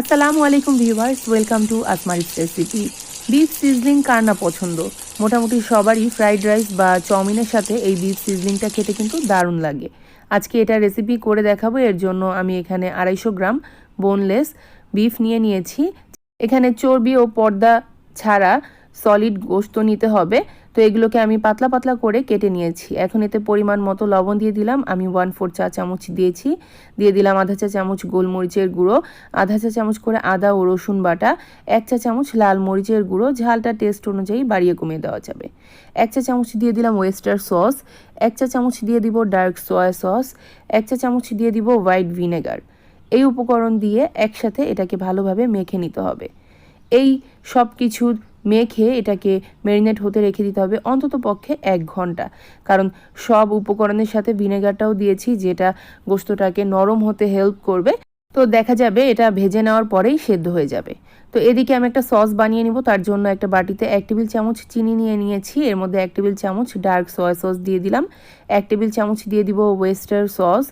আসসালামু আলাইকুম viewers, welcome to আসমারিস রেসিপি। বিফ সিজলিং কার না পছন্দ? মোটামুটি সবারই ফ্রাইড রাইস বা চাউমিনের সাথে এই বিফ সিজলিংটা খেতে কিন্তু দারুণ লাগে। আজকে এটা রেসিপি করে দেখাবো, এর জন্য আমি এখানে আড়াইশো গ্রাম বোনলেস বিফ নিয়ে নিয়েছি। এখানে চর্বি ও পর্দা ছাড়া সলিড গোস্ত নিতে হবে। তো এগুলোকে আমি পাতলা পাতলা করে কেটে নিয়েছি। এখন এতে পরিমাণ মতো লবণ দিয়ে দিলাম। আমি ওয়ান ফোর চা চামচ দিয়েছি। দিয়ে দিলাম আধা চা চামচ গোলমরিচের গুঁড়ো, আধা চা চামচ করে আদা ও রসুন বাটা, এক চা চামচ লাল মরিচের গুঁড়ো, ঝালটা টেস্ট অনুযায়ী বাড়িয়ে কমিয়ে দেওয়া যাবে। এক চা চামচ দিয়ে দিলাম ওয়েস্টার সস এক চা চামচ দিয়ে দিব ডার্ক সয়া সস এক চা চামচ দিয়ে দিব হোয়াইট ভিনেগার এই উপকরণ দিয়ে একসাথে এটাকে ভালোভাবে মেখে নিতে হবে। এই সব কিছু মেখে এটাকে ম্যারিনেট হতে রেখে দিতে হবে অন্তত পক্ষে এক ঘণ্টা। কারণ সব উপকরণের সাথে ভিনেগারটাও দিয়েছি, যেটা গোস্তটাকে নরম হতে হেল্প করবে। তো দেখা যাবে এটা ভেজে নেওয়ার পরেই সেদ্ধ হয়ে যাবে। তো এদিকে আমি একটা সস বানিয়ে নিব, তার জন্য একটা বাটিতে এক টেবিল চামচ চিনি নিয়ে নিয়েছি। এর মধ্যে এক টেবিল চামচ ডার্ক সয়া সস দিয়ে দিলাম। এক টেবিল চামচ দিয়ে দিব ওয়েস্টার সস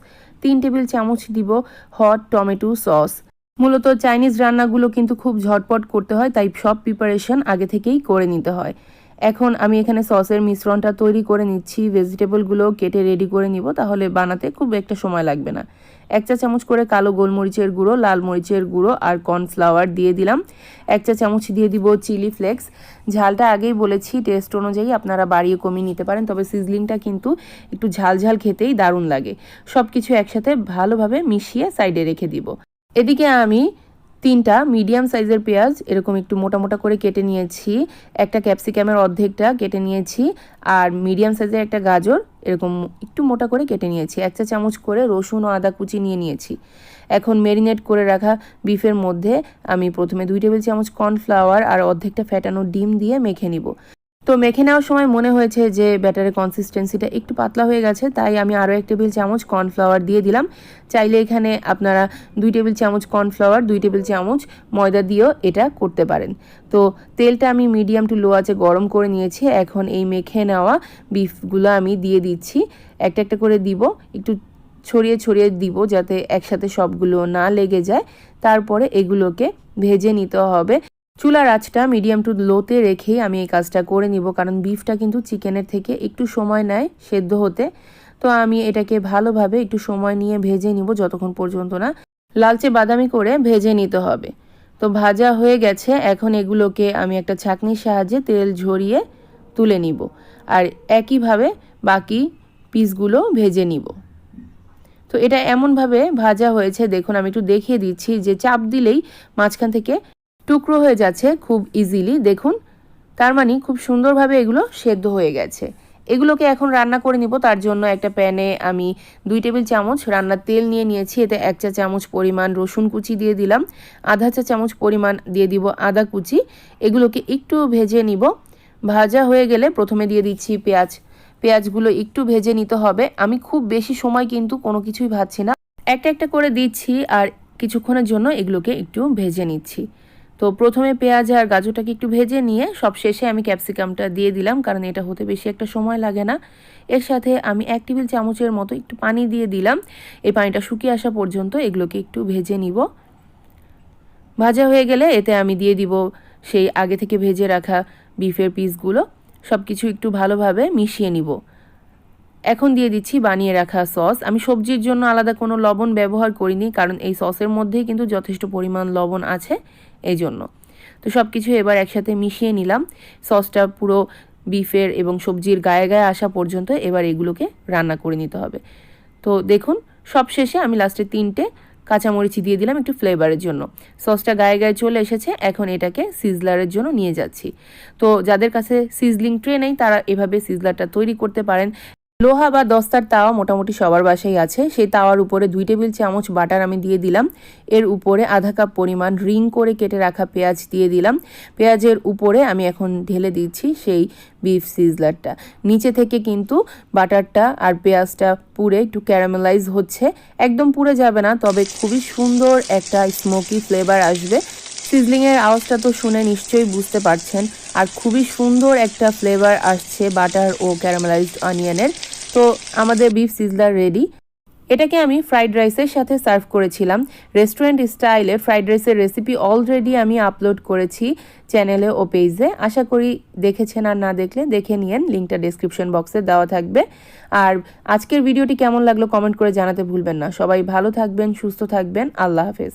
তিন টেবিল চামচ দিব হট টমেটো সস মূলত চাইনিজ রান্নাগুলো কিন্তু খুব ঝটপট করতে হয়, তাই সব প্রিপারেশন আগে থেকেই করে নিতে হয়। এখন আমি এখানে সসের মিশ্রণটা তৈরি করে নিচ্ছি ভেজিটেবলগুলো কেটে রেডি করে নিব, তাহলে বানাতে খুব একটা সময় লাগবে না। এক চা চামচ করে কালো গোলমরিচের গুঁড়ো, লাল মরিচের গুঁড়ো আর কর্নফ্লাওয়ার দিয়ে দিলাম। এক চা চামচ দিয়ে দিব চিলি ফ্লেক্স ঝালটা আগেই বলেছি টেস্ট অনুযায়ী আপনারা বাড়িয়ে কমিয়ে নিতে পারেন, তবে সিজলিংটা কিন্তু একটু ঝাল ঝাল খেতেই দারুণ লাগে। সব কিছু একসাথে ভালোভাবে মিশিয়ে সাইডে রেখে দিব। এদিকে আমি তিনটা মিডিয়াম সাইজের পেঁয়াজ, এরকম একটু মোটা মোটা করে কেটে নিয়েছি, একটা ক্যাপসিকামের অর্ধেকটা কেটে নিয়েছি, আর মিডিয়াম সাইজের একটা গাজর, এরকম একটু মোটা করে কেটে নিয়েছি, এক চা চামচ করে রসুন ও আদা কুচি নিয়ে নিয়েছি। এখন ম্যারিনেট করে রাখা বিফের মধ্যে আমি প্রথমে দুই টেবিল চামচ কর্নফ্লাওয়ার আর অর্ধেকটা ফ্যাটানো ডিম দিয়ে মেখে নিব। তো মেখে নেওয়ার সময় মনে হয়েছে যে ব্যাটারের কনসিস্টেন্সিটা একটু পাতলা হয়ে গেছে, তাই আমি আরও এক টেবিল চামচ কর্নফ্লাওয়ার দিয়ে দিলাম। চাইলে এখানে আপনারা দুই টেবিল চামচ কর্নফ্লাওয়ার দুই টেবিল চামচ ময়দা দিয়েও এটা করতে পারেন। তো তেলটা আমি মিডিয়াম টু লো আছে গরম করে নিয়েছি, এখন এই মেখে নেওয়া বিফগুলো আমি দিয়ে দিচ্ছি। একটা একটা করে দিব, একটু ছড়িয়ে ছড়িয়ে দিব যাতে একসাথে সবগুলো না লেগে যায়। তারপরে এগুলোকে ভেজে নিতে হবে। চুলার আঁচটা মিডিয়াম টু লোতে রেখেই আমি এই কাজটা করে নিব, কারণ বিফটা কিন্তু চিকেনের থেকে একটু সময় নেয় সেদ্ধ হতে। তো আমি এটাকে ভালোভাবে একটু সময় নিয়ে ভেজে নিব, যতক্ষণ পর্যন্ত না লালচে বাদামি করে ভেজে নিতে হবে। তো ভাজা হয়ে গেছে, এখন এগুলোকে আমি একটা ছাঁকনির সাহায্যে তেল ঝরিয়ে তুলে নিব। আর একইভাবে বাকি পিসগুলো ভেজে নিব। তো এটা এমনভাবে ভাজা হয়েছে, দেখুন আমি একটু দেখিয়ে দিচ্ছি যে চাপ দিলেই মাঝখান থেকে টুকরো হয়ে যাচ্ছে খুব ইজিলি দেখুন, তার মানে খুব সুন্দরভাবে এগুলো সেদ্ধ হয়ে গেছে। এগুলোকে এখন রান্না করে নিব। তার জন্য একটা প্যানে আমি দুই টেবিল চামচ রান্নার তেল নিয়ে নিয়েছি। এতে এক চা চামচ পরিমাণ রসুন কুচি দিয়ে দিলাম। আধা চা চামচ পরিমাণ দিয়ে দিব আদা কুচি। এগুলোকে একটু ভেজে নিব। ভাজা হয়ে গেলে প্রথমে দিয়ে দিচ্ছি পেঁয়াজ। পেঁয়াজগুলো একটু ভেজে নিতে হবে। আমি খুব বেশি সময় কিন্তু কোনো কিছুই ভাজছি না। একটা একটা করে দিচ্ছি আর কিছুক্ষণের জন্য এগুলোকে একটু ভেজে নিচ্ছি। তো প্রথমে পেঁয়াজ আর গাজরটাকে একটু ভেজে নিয়ে সব শেষে আমি ক্যাপসিকামটা দিয়ে দিলাম, কারণ এটা হতে বেশি একটা সময় লাগে না। এর সাথে আমি এক টেবিল চামচের মতো একটু পানি দিয়ে দিলাম। এই পানিটা শুকিয়ে আসা পর্যন্ত এগুলোকে একটু ভেজে নিব। ভাজা হয়ে গেলে এতে আমি দিয়ে দিব সেই আগে থেকে ভেজে রাখা বিফের পিসগুলো। সব কিছু একটু ভালোভাবে মিশিয়ে নিব। এখন দিয়ে দিচ্ছি বানিয়ে রাখা সস। আমি সবজির জন্য আলাদা কোনো লবণ ব্যবহার করিনি, কারণ এই সসের মধ্যেই কিন্তু যথেষ্ট পরিমাণ লবণ আছে এই জন্য তো সব কিছু এবার একসাথে মিশিয়ে নিলাম। সসটা পুরো বিফের এবং সবজির গায়ে গায়ে আসা পর্যন্ত এবার এগুলোকে রান্না করে নিতে হবে। তো দেখুন, সব শেষে আমি লাস্টে তিনটে কাঁচামরিচি দিয়ে দিলাম একটু ফ্লেভারের জন্য। সসটা গায়ে গায়ে চলে এসেছে, এখন এটাকে সিজলারের জন্য নিয়ে যাচ্ছি। তো যাদের কাছে সিজলিং ট্রে নেই, তারা এভাবে সিজলারটা তৈরি করতে পারেন। লোহা বা দস্তার তাওয়া মোটামুটি সবার বাসায় আছে। সেই তাওয়ার উপরে দুই টেবিল চামচ বাটার আমি দিয়ে দিলাম। এর উপরে আধা কাপ পরিমাণ রিং করে কেটে রাখা পেঁয়াজ দিয়ে দিলাম। পেঁয়াজের উপরে আমি এখন ঢেলে দিচ্ছি সেই বিফ সিজলারটা। নিচে থেকে কিন্তু বাটারটা আর পেঁয়াজটা পুড়ে একটু ক্যারামেলাইজ হচ্ছে। একদম পুড়ে যাবে না, তবে খুবই সুন্দর একটা স্মোকি ফ্লেভার আসবে। সিজলিংয়ের আওয়াজটা তো শুনে নিশ্চয়ই বুঝতে পারছেন। আর খুবই সুন্দর একটা ফ্লেভার আসছে বাটার ও ক্যারামেলাইজড অনিয়নের। তো আমাদের বিফ সিজলার রেডি এটাকে আমি ফ্রাইড রাইসের সাথে সার্ভ করেছিলাম। রেস্টুরেন্ট স্টাইলে ফ্রাইড রাইসের রেসিপি অলরেডি আমি আপলোড করেছি চ্যানেলে ও পেজে আশা করি দেখেছেন আর না দেখলে দেখে নিয়েন লিঙ্কটা ডিসক্রিপশন বক্সে দেওয়া থাকবে। আর আজকের ভিডিওটি কেমন লাগল কমেন্ট করে জানাতে ভুলবেন না। সবাই ভালো থাকবেন, সুস্থ থাকবেন। আল্লাহ হাফেজ।